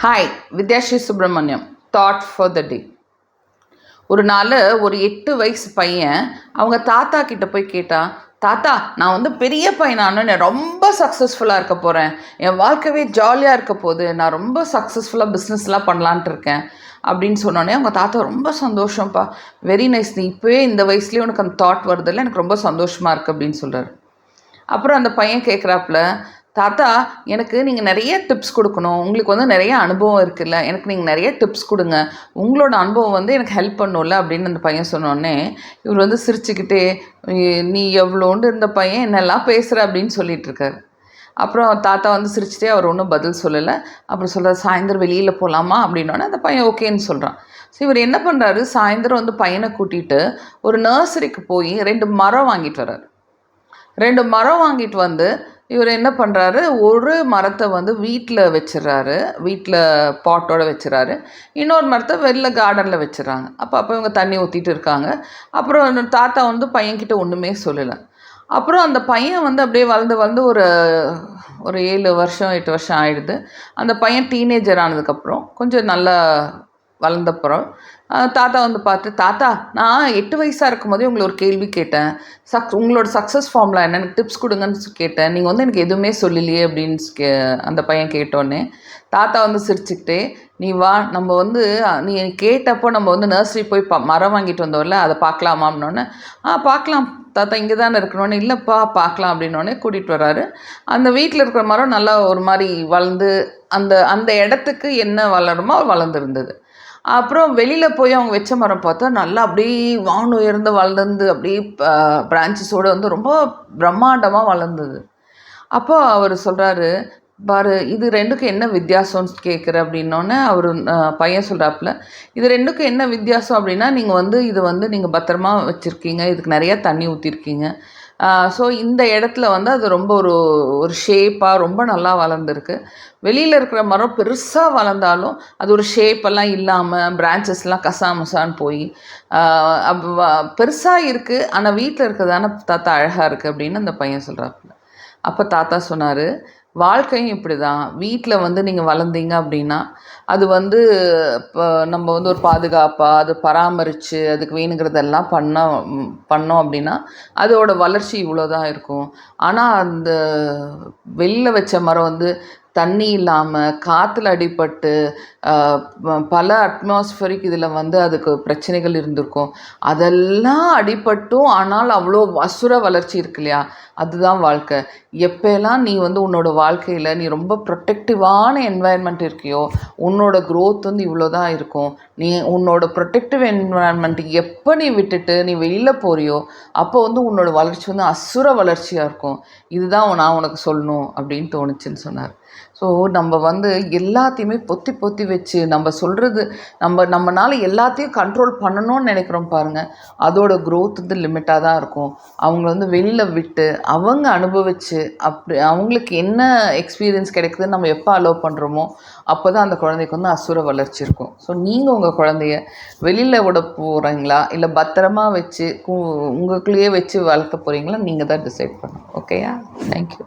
Hi Vidyashree Subramaniam thought for the day ஒரு நாள் ஒரு எட்டு வயசு பையன் அவங்க தாத்தா கிட்ட போய் கேட்டா தாத்தா நான் வந்து பெரிய பையனானு ரொம்ப சக்ஸஸ்ஃபுல்லாக இருக்க போகிறேன் என் வாழ்க்கவே ஜாலியாக இருக்க போகுது. நான் ரொம்ப சக்ஸஸ்ஃபுல்லாக பிஸ்னஸ்லாம் பண்ணலான்ட்டு இருக்கேன். அப்படின்னு சொன்னோடனே அவங்க தாத்தா ரொம்ப சந்தோஷம்ப்பா வெரி நைஸ் நீ இப்போவே இந்த வயசுலேயே உனக்கு அந்த தாட் வருதில்ல எனக்கு ரொம்ப சந்தோஷமாக இருக்குது அப்படின்னு சொல்கிறார் அப்புறம் அந்த பையன் கேட்குறாப்புல தாத்தா எனக்கு நீங்கள் நிறைய டிப்ஸ் கொடுக்கணும். உங்களுக்கு வந்து நிறைய அனுபவம் இருக்குல்ல. எனக்கு நீங்கள் நிறைய டிப்ஸ் கொடுங்க. உங்களோட அனுபவம் வந்து எனக்கு ஹெல்ப் பண்ணும்ல அப்படின்னு அந்த பையன் சொன்னோடனே இவர் வந்து சிரிச்சுக்கிட்டே நீ எவ்வளோண்டு இருந்த பையன்? என்னெல்லாம் பேசுகிற அப்படின்னு சொல்லிட்டு இருக்காரு. அப்புறம் தாத்தா வந்து சிரிச்சுட்டே அவர் ஒன்றும் பதில் சொல்லலை. அப்புறம் சொல்கிறார் சாயந்தரம் வெளியில் போகலாமா அப்படின்னோடனே அந்த பையன் ஓகேன்னு சொல்கிறான் ஸோ இவர் என்ன பண்ணுறாரு சாயந்தரம் வந்து பையனை கூட்டிகிட்டு ஒரு நர்சரிக்கு போய் ரெண்டு மரம் வாங்கிட்டு வர்றாரு. ரெண்டு மரம் வாங்கிட்டு வந்து இவர் என்ன பண்ணுறாரு ஒரு மரத்தை வந்து வீட்டில் வச்சிடுறாரு. வீட்டில் பாட்டோட வச்சுறாரு இன்னொரு மரத்தை வெளில கார்டனில் வச்சிடறாங்க. அப்போ அப்போ இவங்க தண்ணி ஊற்றிட்டு இருக்காங்க. அப்புறம் தாத்தா வந்து பையன்கிட்ட ஒன்றுமே சொல்லலை. அப்புறம் அந்த பையன் வந்து அப்படியே வளர்ந்து வளர்ந்து ஒரு ஒரு ஏழு வருஷம் எட்டு வருஷம் ஆயிடுது. அந்த பையன் டீனேஜர் ஆனதுக்கப்புறம் கொஞ்சம் நல்லா வளர்ந்தப்புறம் தாத்தா வந்து பார்த்து தாத்தா நான் எட்டு வயசாக இருக்கும் போதே உங்களை ஒரு கேள்வி கேட்டேன். சக் உங்களோட சக்ஸஸ் ஃபார்ம்லாம் என்ன எனக்கு டிப்ஸ் கொடுங்கன்னு கேட்டேன். நீங்கள் வந்து எனக்கு எதுவுமே சொல்லலையே? அப்படின்னு கே அந்த பையன் கேட்டோன்னே தாத்தா வந்து சிரிச்சுக்கிட்டே நீ வா நம்ம வந்து நீ கேட்டப்போ நம்ம வந்து நர்சரி போய் ப மரம் வாங்கிட்டு வந்தோம்ல அதை பார்க்கலாமா? அப்படின்னோடனே ஆ பார்க்கலாம். தாத்தா இங்கே தானே இருக்கணும்னு இல்லைப்பா பார்க்கலாம். அப்படின்னோடனே கூட்டிகிட்டு வர்றாரு. அந்த வீட்டில் இருக்கிற மரம் நல்லா ஒரு மாதிரி வளர்ந்து அந்த அந்த இடத்துக்கு என்ன வளருமோ வளர்ந்துருந்தது. அப்புறம் வெளியில் போய் அவங்க வச்ச மரம் பார்த்தா நல்லா அப்படியே வான் உயர்ந்து வளர்ந்து அப்படியே பிரான்ச்சஸோடு வந்து ரொம்ப பிரம்மாண்டமாக வளர்ந்தது. அப்போ அவர் சொல்கிறாரு பாரு இது ரெண்டுக்கும் என்ன வித்தியாசம்னு கேட்குற அப்படின்னோடனே அவர் பையன் சொல்கிறாப்புல இது ரெண்டுக்கும் என்ன வித்தியாசம் அப்படின்னா நீங்கள் வந்து இது வந்து நீங்கள் பத்திரமா வச்சுருக்கீங்க இதுக்கு நிறையா தண்ணி ஊற்றிருக்கீங்க ஸோ இந்த இடத்துல வந்து அது ரொம்ப ஒரு ஒரு ஷேப்பாக ரொம்ப நல்லா வளர்ந்துருக்கு. வெளியில் இருக்கிற மரம் பெருசாக வளர்ந்தாலும் அது ஒரு ஷேப்பெல்லாம் இல்லாமல் பிரான்ச்சஸ்லாம் கசாமசான்னு போய் பெருசாக இருக்குது ஆனால் வீட்டில் இருக்கிறதான தாத்தா அழகாக இருக்குது அப்படின்னு அந்த பையன் சொல்கிறாப்புல அப்போ தாத்தா சொன்னார் வாழ்க்கையும் இப்படி தான் வீட்டில் வந்து நீங்கள் வளர்ந்தீங்க அப்படின்னா அது வந்து இப்போ நம்ம வந்து ஒரு பாதுகாப்பாக அது பராமரித்து அதுக்கு வேணுங்கிறதெல்லாம் பண்ண பண்ணோம் அப்படின்னா அதோட வளர்ச்சி இவ்வளோ தான் இருக்கும். ஆனால் அந்த வெளில வச்ச மரம் வந்து தண்ணி இல்லாமல் காற்றுல அடிபட்டு பல அட்மாஸ்ஃபரிக் இதில் வந்து அதுக்கு பிரச்சனைகள் இருந்திருக்கும். அதெல்லாம் அடிபட்டும் ஆனால் அவ்வளோ அசுர வளர்ச்சி இருக்கு இல்லையா? அதுதான் வாழ்க்கை. எப்போல்லாம் நீ வந்து உன்னோட வாழ்க்கையில் நீ ரொம்ப ப்ரொட்டெக்டிவான என்வாயன்மெண்ட் இருக்கியோ உன்னோட க்ரோத் வந்து இவ்வளோ தான் இருக்கும். நீ உன்னோட ப்ரொட்டெக்டிவ் என்வாயன்மெண்ட் எப்போ நீ விட்டுட்டு நீ வெளியில் போறியோ அப்போ வந்து உன்னோட வளர்ச்சி வந்து அசுர வளர்ச்சியாக இருக்கும். இதுதான் நான் உனக்கு சொல்லணும் அப்படின்னு தோணுச்சுன்னு சொன்னார். ஸோ நம்ம வந்து எல்லாத்தையுமே பொத்தி பொத்தி வச்சு நம்ம சொல்கிறது நம்ம நம்மளால் எல்லாத்தையும் கண்ட்ரோல் பண்ணணும்னு நினைக்கிறோம் பாருங்கள் அதோட க்ரோத் வந்து லிமிட்டாக தான் இருக்கும். அவங்கள வந்து வெளியில் விட்டு அவங்க அனுபவித்து அப்படி அவங்களுக்கு என்ன எக்ஸ்பீரியன்ஸ் கிடைக்குதுன்னு நம்ம எப்போ அலோவ் பண்ணுறோமோ அப்போ தான் அந்த குழந்தைக்கு வந்து அசுர வளர்ச்சி இருக்கும். ஸோ நீங்கள் உங்கள் குழந்தைய வெளியில் விட போகிறீங்களா இல்லை பத்திரமா வச்சு உங்களுக்குள்ளேயே வச்சு வளர்க்க போகிறீங்களா நீங்கள் தான் டிசைட் பண்ணணும். ஓகேயா தேங்க்யூ